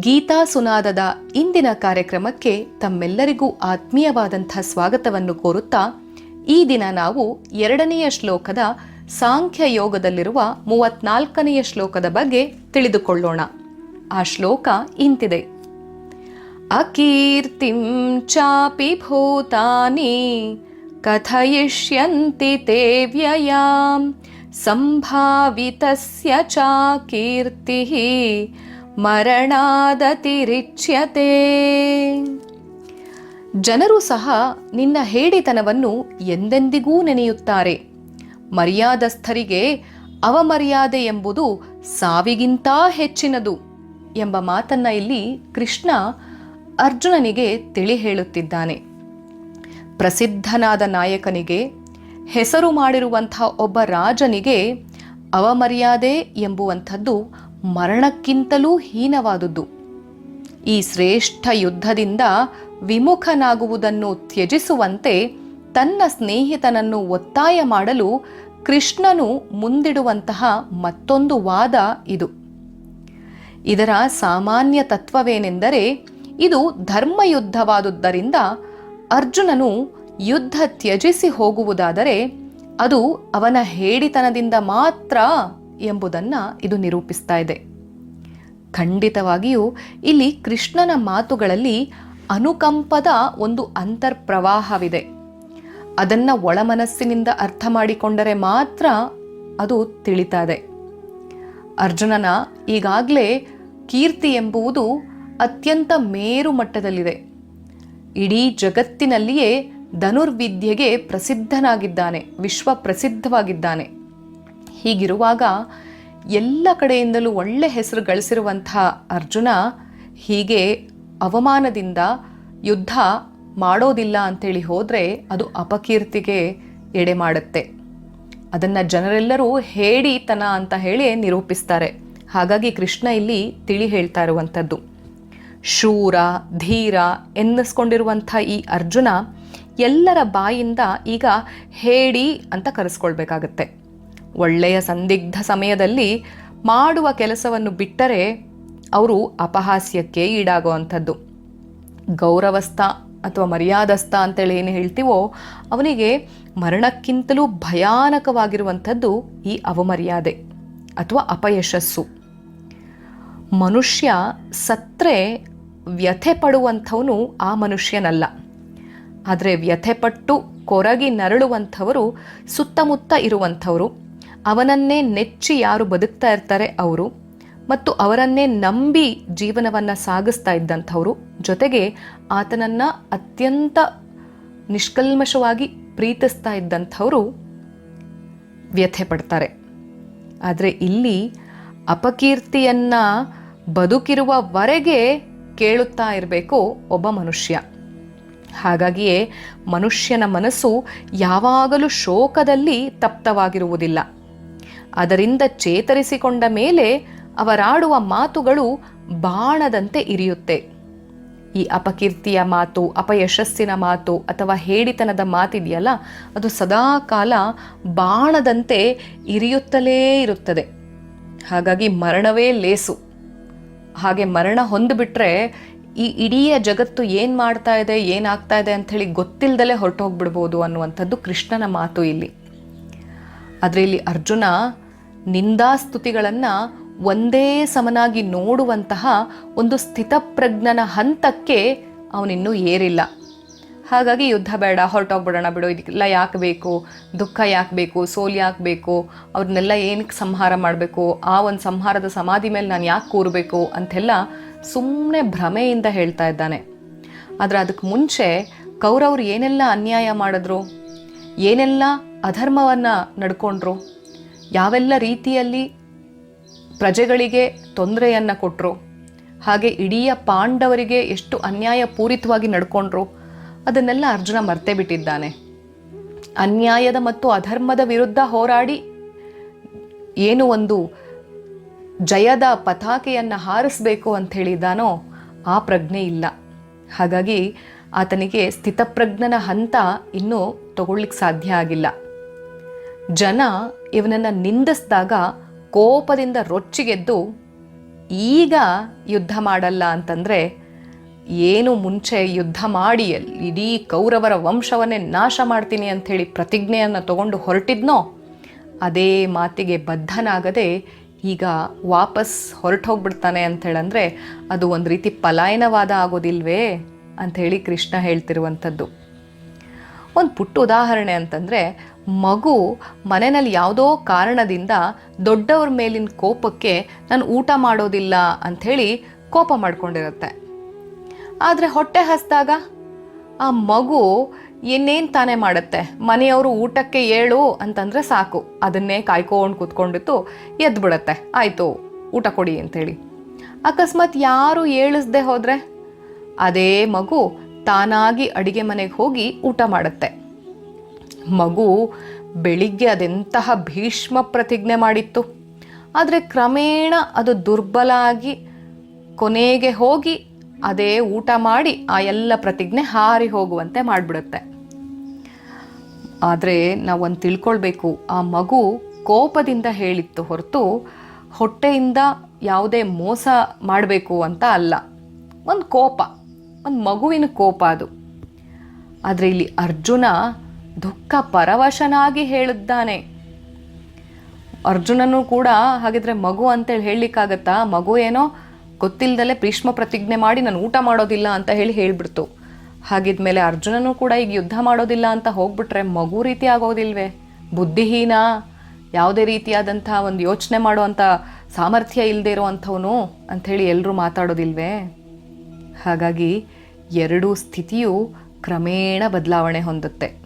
ಗೀತಾ ಸುನಾದದ ಇಂದಿನ ಕಾರ್ಯಕ್ರಮಕ್ಕೆ ತಮ್ಮೆಲ್ಲರಿಗೂ ಆತ್ಮೀಯವಾದಂಥ ಸ್ವಾಗತವನ್ನು ಕೋರುತ್ತಾ, ಈ ದಿನ ನಾವು ಎರಡನೆಯ ಶ್ಲೋಕದ ಸಾಂಖ್ಯ ಯೋಗದಲ್ಲಿರುವ ಮೂವತ್ನಾಲ್ಕನೆಯ ಶ್ಲೋಕದ ಬಗ್ಗೆ ತಿಳಿದುಕೊಳ್ಳೋಣ. ಆ ಶ್ಲೋಕ ಇಂತಿದೆ. ಅಕೀರ್ತಿಂ ಚಾಪಿ ಭೂತಾನಿ ಕಥಯಿಷ್ಯಂತಿ ತೇ ವ್ಯಯಾಂ ಸಂಭಾವಿತಸ್ಯ ಚಾ ಮರಣಾದತಿರಿಚ್ಯತೆ ಜನರು ಸಹ ನಿನ್ನ ಹೇಡಿತನವನ್ನು ಎಂದೆಂದಿಗೂ ನೆನೆಯುತ್ತಾರೆ. ಮರ್ಯಾದಸ್ಥರಿಗೆ ಅವಮರ್ಯಾದೆ ಎಂಬುದು ಸಾವಿಗಿಂತ ಹೆಚ್ಚಿನದು ಎಂಬ ಮಾತನ್ನ ಇಲ್ಲಿ ಕೃಷ್ಣ ಅರ್ಜುನನಿಗೆ ತಿಳಿ ಹೇಳುತ್ತಿದ್ದಾನೆ. ಪ್ರಸಿದ್ಧನಾದ ನಾಯಕನಿಗೆ, ಹೆಸರು ಮಾಡಿರುವಂಥ ಒಬ್ಬ ರಾಜನಿಗೆ ಅವಮರ್ಯಾದೆ ಎಂಬುವಂಥದ್ದು ಮರಣಕ್ಕಿಂತಲೂ ಹೀನವಾದುದು ಈ ಶ್ರೇಷ್ಠ ಯುದ್ಧದಿಂದ ವಿಮುಖನಾಗುವುದನ್ನು ತ್ಯಜಿಸುವಂತೆ ತನ್ನ ಸ್ನೇಹಿತನನ್ನು ಒತ್ತಾಯ ಮಾಡಲು ಕೃಷ್ಣನು ಮುಂದಿಡುವಂತಹ ಮತ್ತೊಂದು ವಾದ ಇದು. ಇದರ ಸಾಮಾನ್ಯ ತತ್ವವೇನೆಂದರೆ ಇದು ಧರ್ಮಯುದ್ಧವಾದುದರಿಂದ ಅರ್ಜುನನು ಯುದ್ಧ ತ್ಯಜಿಸಿ ಹೋಗುವುದಾದರೆ ಅದು ಅವನ ಹೇಡಿತನದಿಂದ ಮಾತ್ರ ಎಂಬುದನ್ನ ಇದು ನಿರೂಪಿಸ್ತಾ ಇದೆ. ಖಂಡಿತವಾಗಿಯೂ ಇಲ್ಲಿ ಕೃಷ್ಣನ ಮಾತುಗಳಲ್ಲಿ ಅನುಕಂಪದ ಒಂದು ಅಂತರ್ಪ್ರವಾಹವಿದೆ. ಅದನ್ನು ಒಳಮನಸ್ಸಿನಿಂದ ಅರ್ಥ ಮಾಡಿಕೊಂಡರೆ ಮಾತ್ರ ಅದು ತಿಳಿತಾದೆ ಅರ್ಜುನನ ಈಗಾಗಲೇ ಕೀರ್ತಿ ಎಂಬುವುದು ಅತ್ಯಂತ ಮೇರು ಮಟ್ಟದಲ್ಲಿದೆ ಇಡೀ ಜಗತ್ತಿನಲ್ಲಿಯೇ ಧನುರ್ವಿದ್ಯೆಗೆ ಪ್ರಸಿದ್ಧನಾಗಿದ್ದಾನೆ ವಿಶ್ವ ಪ್ರಸಿದ್ಧವಾಗಿದ್ದಾನೆ ಹೀಗಿರುವಾಗ ಎಲ್ಲ ಕಡೆಯಿಂದಲೂ ಒಳ್ಳೆ ಹೆಸರು ಗಳಿಸಿರುವಂಥ ಅರ್ಜುನ ಹೀಗೆ ಅವಮಾನದಿಂದ ಯುದ್ಧ ಮಾಡೋದಿಲ್ಲ ಅಂತೇಳಿ ಹೋದರೆ ಅದು ಅಪಕೀರ್ತಿಗೆ ಎಡೆ ಮಾಡುತ್ತೆ. ಅದನ್ನು ಜನರೆಲ್ಲರೂ ಹೇಡಿತನ ಅಂತ ಹೇಳಿ ನಿರೂಪಿಸ್ತಾರೆ. ಹಾಗಾಗಿ ಕೃಷ್ಣ ಇಲ್ಲಿ ತಿಳಿ ಹೇಳ್ತಾ ಇರುವಂಥದ್ದು. ಶೂರ, ಧೀರ ಎನ್ನಿಸ್ಕೊಂಡಿರುವಂಥ ಈ ಅರ್ಜುನ ಎಲ್ಲರ ಬಾಯಿಂದ ಈಗ ಹೇಡಿ ಅಂತ ಕರೆಸ್ಕೊಳ್ಬೇಕಾಗತ್ತೆ. ಒಳ್ಳೆಯ ಸಂದಿಗ್ಧ ಸಮಯದಲ್ಲಿ ಮಾಡುವ ಕೆಲಸವನ್ನು ಬಿಟ್ಟರೆ ಅವರು ಅಪಹಾಸ್ಯಕ್ಕೆ ಈಡಾಗುವಂಥದ್ದು. ಗೌರವಸ್ಥ ಅಥವಾ ಮರ್ಯಾದಸ್ಥ ಅಂತೇಳಿ ಏನು ಹೇಳ್ತೀವೋ ಅವನಿಗೆ ಮರಣಕ್ಕಿಂತಲೂ ಭಯಾನಕವಾಗಿರುವಂಥದ್ದು ಈ ಅವಮರ್ಯಾದೆ ಅಥವಾ ಅಪಯಶಸ್ಸು. ಮನುಷ್ಯ ಸತ್ರೆ ವ್ಯಥೆ ಪಡುವಂಥವನು ಆ ಮನುಷ್ಯನಲ್ಲ. ಆದರೆ ವ್ಯಥೆಪಟ್ಟು ಕೊರಗಿ ನರಳುವಂಥವರು ಸುತ್ತಮುತ್ತ ಇರುವಂಥವರು. ಅವನನ್ನೇ ನೆಚ್ಚಿ ಯಾರು ಬದುಕ್ತಾ ಇರ್ತಾರೆ ಅವರು ಮತ್ತು ಅವರನ್ನೇ ನಂಬಿ ಜೀವನವನ್ನು ಸಾಗಿಸ್ತಾ ಇದ್ದಂಥವರು. ಜೊತೆಗೆ ಆತನನ್ನು ಅತ್ಯಂತ ನಿಷ್ಕಲ್ಮಶವಾಗಿ ಪ್ರೀತಿಸ್ತಾ ಇದ್ದಂಥವರು ವ್ಯಥೆ ಪಡ್ತಾರೆ. ಆದರೆ ಇಲ್ಲಿ ಅಪಕೀರ್ತಿಯನ್ನು ಬದುಕಿರುವವರೆಗೆ ಕೇಳುತ್ತಾ ಇರಬೇಕು ಒಬ್ಬ ಮನುಷ್ಯ. ಹಾಗಾಗಿಯೇ ಮನುಷ್ಯನ ಮನಸ್ಸು ಯಾವಾಗಲೂ ಶೋಕದಲ್ಲಿ ತಪ್ತವಾಗಿರುವುದಿಲ್ಲ. ಅದರಿಂದ ಚೇತರಿಸಿಕೊಂಡ ಮೇಲೆ ಅವರಾಡುವ ಮಾತುಗಳು ಬಾಣದಂತೆ ಇರಿಯುತ್ತೆ. ಈ ಅಪಕೀರ್ತಿಯ ಮಾತು, ಅಪಯಶಸ್ಸಿನ ಮಾತು ಅಥವಾ ಹೇಡಿತನದ ಮಾತಿದೆಯಲ್ಲ, ಅದು ಸದಾ ಕಾಲ ಬಾಣದಂತೆ ಇರಿಯುತ್ತಲೇ ಇರುತ್ತದೆ. ಹಾಗಾಗಿ ಮರಣವೇ ಲೇಸು. ಹಾಗೆ ಮರಣ ಹೊಂದ್ಬಿಟ್ರೆ ಈ ಇಡೀ ಜಗತ್ತು ಏನು ಮಾಡ್ತಾ ಇದೆ, ಏನಾಗ್ತಾ ಇದೆ ಅಂಥೇಳಿ ಗೊತ್ತಿಲ್ಲದಲೇ ಹೊರಟು ಹೋಗ್ಬಿಡ್ಬೋದು ಅನ್ನುವಂಥದ್ದು ಕೃಷ್ಣನ ಮಾತು ಇಲ್ಲಿ. ಆದರೆ ಇಲ್ಲಿ ಅರ್ಜುನ ನಿಂದಾಸ್ತುತಿಗಳನ್ನು ಒಂದೇ ಸಮನಾಗಿ ನೋಡುವಂತಹ ಒಂದು ಸ್ಥಿತಪ್ರಜ್ಞನ ಹಂತಕ್ಕೆ ಅವನಿನ್ನೂ ಏರಿಲ್ಲ. ಹಾಗಾಗಿ ಯುದ್ಧ ಬೇಡ, ಹೊರಟೋಗ್ಬಿಡೋಣ ಬಿಡು, ಇದಕ್ಕೆಲ್ಲ ಯಾಕೆ ಬೇಕು, ದುಃಖ ಯಾಕೆ ಬೇಕು, ಸೋಲು ಯಾಕೆ ಬೇಕು, ಅವ್ರನ್ನೆಲ್ಲ ಏನಕ್ಕೆ ಸಂಹಾರ ಮಾಡಬೇಕು, ಆ ಒಂದು ಸಂಹಾರದ ಸಮಾಧಿ ಮೇಲೆ ನಾನು ಯಾಕೆ ಕೂರಬೇಕು ಅಂತೆಲ್ಲ ಸುಮ್ಮನೆ ಭ್ರಮೆಯಿಂದ ಹೇಳ್ತಾ ಇದ್ದಾನೆ. ಆದರೆ ಅದಕ್ಕೆ ಮುಂಚೆ ಕೌರವ್ರು ಏನೆಲ್ಲ ಅನ್ಯಾಯ ಮಾಡಿದ್ರು? ಏನೆಲ್ಲ ಅಧರ್ಮವನ್ನು ನಡ್ಕೊಂಡ್ರು? ಯಾವೆಲ್ಲ ರೀತಿಯಲ್ಲಿ ಪ್ರಜೆಗಳಿಗೆ ತೊಂದರೆಯನ್ನು ಕೊಟ್ಟರು ಹಾಗೆ ಇಡೀ ಪಾಂಡವರಿಗೆ ಎಷ್ಟು ಅನ್ಯಾಯ ಪೂರಿತವಾಗಿ ನಡ್ಕೊಂಡ್ರು? ಅದನ್ನೆಲ್ಲ ಅರ್ಜುನ ಮರ್ತೇ ಬಿಟ್ಟಿದ್ದಾನೆ. ಅನ್ಯಾಯದ ಮತ್ತು ಅಧರ್ಮದ ವಿರುದ್ಧ ಹೋರಾಡಿ ಏನು ಒಂದು ಜಯದ ಪತಾಕೆಯನ್ನು ಹಾರಿಸಬೇಕು ಅಂತ ಹೇಳಿದ್ದಾನೋ ಆ ಪ್ರಜ್ಞೆ ಇಲ್ಲ. ಹಾಗಾಗಿ ಆತನಿಗೆ ಸ್ಥಿತಪ್ರಜ್ಞನ ಹಂತ ಇನ್ನೂ ತಗೊಳ್ಳಿಕ್ಕೆ ಸಾಧ್ಯ ಆಗಿಲ್ಲ. ಜನ ಇವನನ್ನು ನಿಂದಿಸಿದಾಗ ಕೋಪದಿಂದ ರೊಚ್ಚಿಗೆದ್ದು ಈಗ ಯುದ್ಧ ಮಾಡಲ್ಲ ಅಂತಂದರೆ ಏನು ಮುಂಚೆ ಯುದ್ಧ ಮಾಡಿ ಇಡೀ ಕೌರವರ ವಂಶವನ್ನೇ ನಾಶ ಮಾಡ್ತೀನಿ ಅಂಥೇಳಿ ಪ್ರತಿಜ್ಞೆಯನ್ನು ತಗೊಂಡು ಹೊರಟಿದ್ನೋ, ಅದೇ ಮಾತಿಗೆ ಬದ್ಧನಾಗದೆ ಈಗ ವಾಪಸ್ ಹೊರಟು ಹೋಗ್ಬಿಡ್ತಾನೆ ಅಂಥೇಳಂದರೆ ಅದು ಒಂದು ರೀತಿ ಪಲಾಯನವಾದ ಆಗೋದಿಲ್ವೇ? ಅಂಥೇಳಿ ಕೃಷ್ಣ ಹೇಳ್ತಿರುವಂಥದ್ದು. ಒಂದು ಪುಟ್ಟ ಉದಾಹರಣೆ ಅಂತಂದರೆ, ಮಗು ಮನೆಯಲ್ಲಿ ಯಾವುದೋ ಕಾರಣದಿಂದ ದೊಡ್ಡವ್ರ ಮೇಲಿನ ಕೋಪಕ್ಕೆ ನಾನು ಊಟ ಮಾಡೋದಿಲ್ಲ ಅಂಥೇಳಿ ಕೋಪ ಮಾಡ್ಕೊಂಡಿರುತ್ತೆ. ಆದರೆ ಹೊಟ್ಟೆ ಹಸ್ದಾಗ ಆ ಮಗು ಇನ್ನೇನು ತಾನೇ ಮಾಡುತ್ತೆ? ಮನೆಯವರು ಊಟಕ್ಕೆ ಏಳು ಅಂತಂದರೆ ಸಾಕು. ಅದನ್ನೇ ಕಾಯ್ಕೊಂಡು ಕೂತ್ಕೊಂಡಿತ್ತು ಎದ್ದು ಬಿಡುತ್ತೆ ಆಯಿತು, ಊಟ ಕೊಡಿ ಅಂಥೇಳಿ. ಅಕಸ್ಮಾತ್ ಯಾರು ಏಳಿಸ್ದೆ ಹೋದರೆ? ಅದೇ ಮಗು ತಾನಾಗಿ ಅಡಿಗೆ ಮನೆಗೆ ಹೋಗಿ ಊಟ ಮಾಡುತ್ತೆ. ಮಗು ಬೆಳಿಗ್ಗೆ ಅದೆಂತಹ ಭೀಷ್ಮ ಪ್ರತಿಜ್ಞೆ ಮಾಡಿತ್ತು. ಆದರೆ ಕ್ರಮೇಣ ಅದು ದುರ್ಬಲ ಆಗಿ ಕೊನೆಗೆ ಹೋಗಿ ಅದೇ ಊಟ ಮಾಡಿ ಆ ಎಲ್ಲ ಪ್ರತಿಜ್ಞೆ ಹಾರಿ ಹೋಗುವಂತೆ ಮಾಡಿಬಿಡುತ್ತೆ. ಆದರೆ ನಾವೊಂದು ತಿಳ್ಕೊಳ್ಬೇಕು, ಆ ಮಗು ಕೋಪದಿಂದ ಹೇಳಿತ್ತು ಹೊರತು ಹೊಟ್ಟೆಯಿಂದ ಯಾವುದೇ ಮೋಸ ಮಾಡಬೇಕು ಅಂತ ಅಲ್ಲ, ಒಂದು ಕೋಪ. ಒಂದು ಮಗುವಿನ ಕೋಪ ಅದು. ಆದರೆ ಇಲ್ಲಿ ಅರ್ಜುನ ದುಃಖ ಪರವಶನಾಗಿ ಹೇಳಿದ್ದಾನೆ. ಅರ್ಜುನನು ಕೂಡ ಹಾಗಿದ್ರೆ ಮಗು ಅಂತೇಳಿ ಹೇಳಲಿಕ್ಕಾಗತ್ತಾ? ಮಗು ಏನೋ ಗೊತ್ತಿಲ್ಲದಲ್ಲೇ ಭೀಷ್ಮ ಪ್ರತಿಜ್ಞೆ ಮಾಡಿ ನಾನು ಊಟ ಮಾಡೋದಿಲ್ಲ ಅಂತ ಹೇಳಿ ಹೇಳಿಬಿಡ್ತು. ಹಾಗಿದ್ಮೇಲೆ ಅರ್ಜುನನು ಕೂಡ ಈಗ ಯುದ್ಧ ಮಾಡೋದಿಲ್ಲ ಅಂತ ಹೋಗ್ಬಿಟ್ರೆ ಮಗು ರೀತಿ ಆಗೋದಿಲ್ವೇ? ಬುದ್ಧಿಹೀನ, ಯಾವುದೇ ರೀತಿಯಾದಂಥ ಒಂದು ಯೋಚನೆ ಮಾಡುವಂಥ ಸಾಮರ್ಥ್ಯ ಇಲ್ಲದೆ ಇರುವಂಥವನು ಅಂಥೇಳಿ ಎಲ್ಲರೂ ಮಾತಾಡೋದಿಲ್ವೇ? ಹಾಗಾಗಿ ಎರಡೂ ಸ್ಥಿತಿಯು ಕ್ರಮೇಣ ಬದಲಾವಣೆ ಹೊಂದುತ್ತೆ.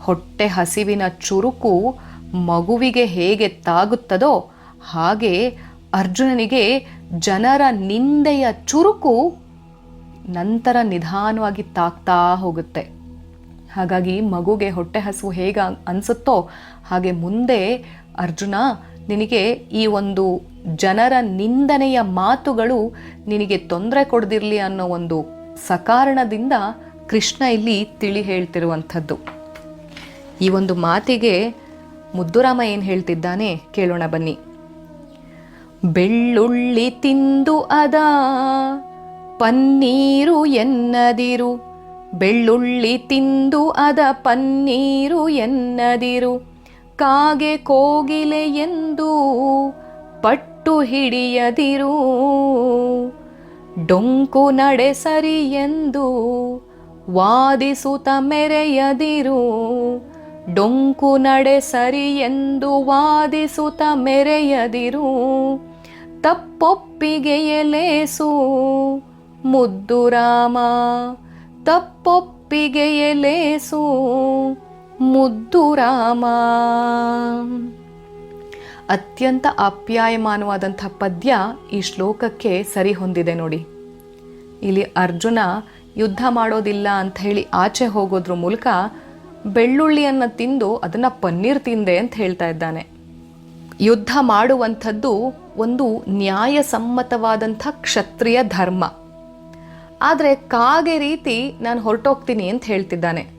ಹೊಟ್ಟೆ ಹಸಿವಿನ ಚುರುಕು ಮಗುವಿಗೆ ಹೇಗೆ ತಾಗುತ್ತದೋ ಹಾಗೆ ಅರ್ಜುನನಿಗೆ ಜನರ ನಿಂದೆಯ ಚುರುಕು ನಂತರ ನಿಧಾನವಾಗಿ ತಾಗ್ತಾ ಹೋಗುತ್ತೆ. ಹಾಗಾಗಿ ಮಗುಗೆ ಹೊಟ್ಟೆ ಹಸು ಹೇಗೆ ಅನಿಸುತ್ತೋ ಹಾಗೆ ಮುಂದೆ ಅರ್ಜುನ ನಿನಗೆ ಈ ಒಂದು ಜನರ ನಿಂದನೆಯ ಮಾತುಗಳು ನಿನಗೆ ತೊಂದರೆ ಕೊಡದಿರಲಿ ಅನ್ನೋ ಒಂದು ಸಕಾರಣದಿಂದ ಕೃಷ್ಣ ಇಲ್ಲಿ ತಿಳಿ ಹೇಳ್ತಿರುವಂಥದ್ದು. ಈ ಒಂದು ಮಾತಿಗೆ ಮುದ್ದುರಾಮ ಏನು ಹೇಳ್ತಿದ್ದಾನೆ ಕೇಳೋಣ ಬನ್ನಿ. ಬೆಳ್ಳುಳ್ಳಿ ತಿಂದು ಅದ, ಪನ್ನೀರು ಎನ್ನದಿರು. ಬೆಳ್ಳುಳ್ಳಿ ತಿಂದು ಅದ, ಪನ್ನೀರು ಎನ್ನದಿರು. ಕಾಗೆ ಕೋಗಿಲೆ ಎಂದು ಪಟ್ಟು ಹಿಡಿಯದಿರು. ಡೊಂಕು ನಡೆ ಸರಿ ಎಂದು ವಾದಿಸುತ್ತ ಮೆರೆಯದಿರು ಡೊಂಕು ನಡೆ ಸರಿ ಎಂದು ವಾದಿಸುತ್ತ ಮೆರೆಯದಿರು ತಪ್ಪೊಪ್ಪಿಗೆಯಲೇಸು ಮುದ್ದು ರಾಮ. ತಪ್ಪೊಪ್ಪಿಗೆಯಲೇಸು ಮುದ್ದು ರಾಮ. ಅತ್ಯಂತ ಆಪ್ಯಾಯಮಾನವಾದಂಥ ಪದ್ಯ ಈ ಶ್ಲೋಕಕ್ಕೆ ಸರಿ ಹೊಂದಿದೆ ನೋಡಿ. ಇಲ್ಲಿ ಅರ್ಜುನ ಯುದ್ಧ ಮಾಡೋದಿಲ್ಲ ಅಂತ ಹೇಳಿ ಆಚೆ ಹೋಗೋದ್ರ ಮೂಲಕ ಬೆಳ್ಳುಳ್ಳಿಯನ್ನು ತಿಂದು ಅದನ್ನು ಪನ್ನೀರ್ ತಿಂದೆ ಅಂತ ಹೇಳ್ತಾ ಇದ್ದಾನೆ. ಯುದ್ಧ ಮಾಡುವಂಥದ್ದು ಒಂದು ನ್ಯಾಯಸಮ್ಮತವಾದಂಥ ಕ್ಷತ್ರಿಯ ಧರ್ಮ. ಆದರೆ ಕಾಗೆ ರೀತಿ ನಾನು ಹೊರಟೋಗ್ತೀನಿ ಅಂತ ಹೇಳ್ತಿದ್ದಾನೆ.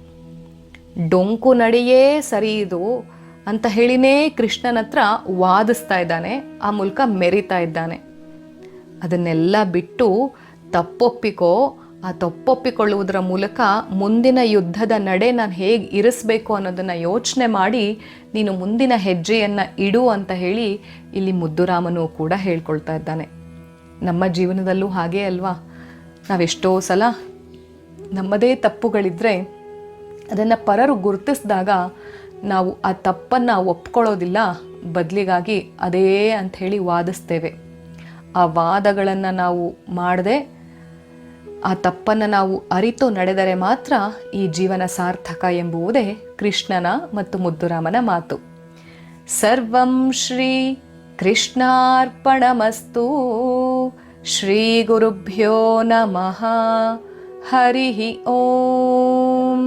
ಡೊಂಕು ನಡೆಯೇ ಸರಿ ಇದು. ಅಂತ ಹೇಳಿನೇ ಕೃಷ್ಣನ ಹತ್ರ ವಾದಿಸ್ತಾ ಇದ್ದಾನೆ, ಆ ಮೂಲಕ ಮೆರಿತಾ ಇದ್ದಾನೆ. ಅದನ್ನೆಲ್ಲ ಬಿಟ್ಟು ತಪ್ಪೊಪ್ಪಿಕೋ, ಆ ತಪ್ಪೊಪ್ಪಿಕೊಳ್ಳುವುದರ ಮೂಲಕ ಮುಂದಿನ ಯುದ್ಧದ ನಡೆ ನಾನು ಹೇಗೆ ಇರಿಸ್ಬೇಕು ಅನ್ನೋದನ್ನು ಯೋಚನೆ ಮಾಡಿ ನೀನು ಮುಂದಿನ ಹೆಜ್ಜೆಯನ್ನು ಇಡು ಅಂತ ಹೇಳಿ ಇಲ್ಲಿ ಮುದ್ದುರಾಮನು ಕೂಡ ಹೇಳ್ಕೊಳ್ತಾ ಇದ್ದಾನೆ. ನಮ್ಮ ಜೀವನದಲ್ಲೂ ಹಾಗೇ ಅಲ್ವಾ? ನಾವೆಷ್ಟೋ ಸಲ ನಮ್ಮದೇ ತಪ್ಪುಗಳಿದ್ರೆ ಅದನ್ನು ಪರರು ಗುರುತಿಸಿದಾಗ ನಾವು ಆ ತಪ್ಪನ್ನು ಒಪ್ಕೊಳ್ಳೋದಿಲ್ಲ, ಬದಲಿಗಾಗಿ ಅದೇ ಅಂಥೇಳಿ ವಾದಿಸ್ತೇವೆ. ಆ ವಾದಗಳನ್ನು ನಾವು ಮಾಡದೆ, ಆ ತಪ್ಪನ್ನು ನಾವು ಅರಿತು ನಡೆದರೆ ಮಾತ್ರ ಈ ಜೀವನ ಸಾರ್ಥಕ ಎಂಬುವುದೇ ಕೃಷ್ಣನ ಮತ್ತು ಮುದ್ದುರಾಮನ ಮಾತು. ಸರ್ವಂ ಶ್ರೀ ಕೃಷ್ಣಾರ್ಪಣಮಸ್ತು. ಶ್ರೀ ಗುರುಭ್ಯೋ ನಮಃ. ಹರಿ ಓಂ.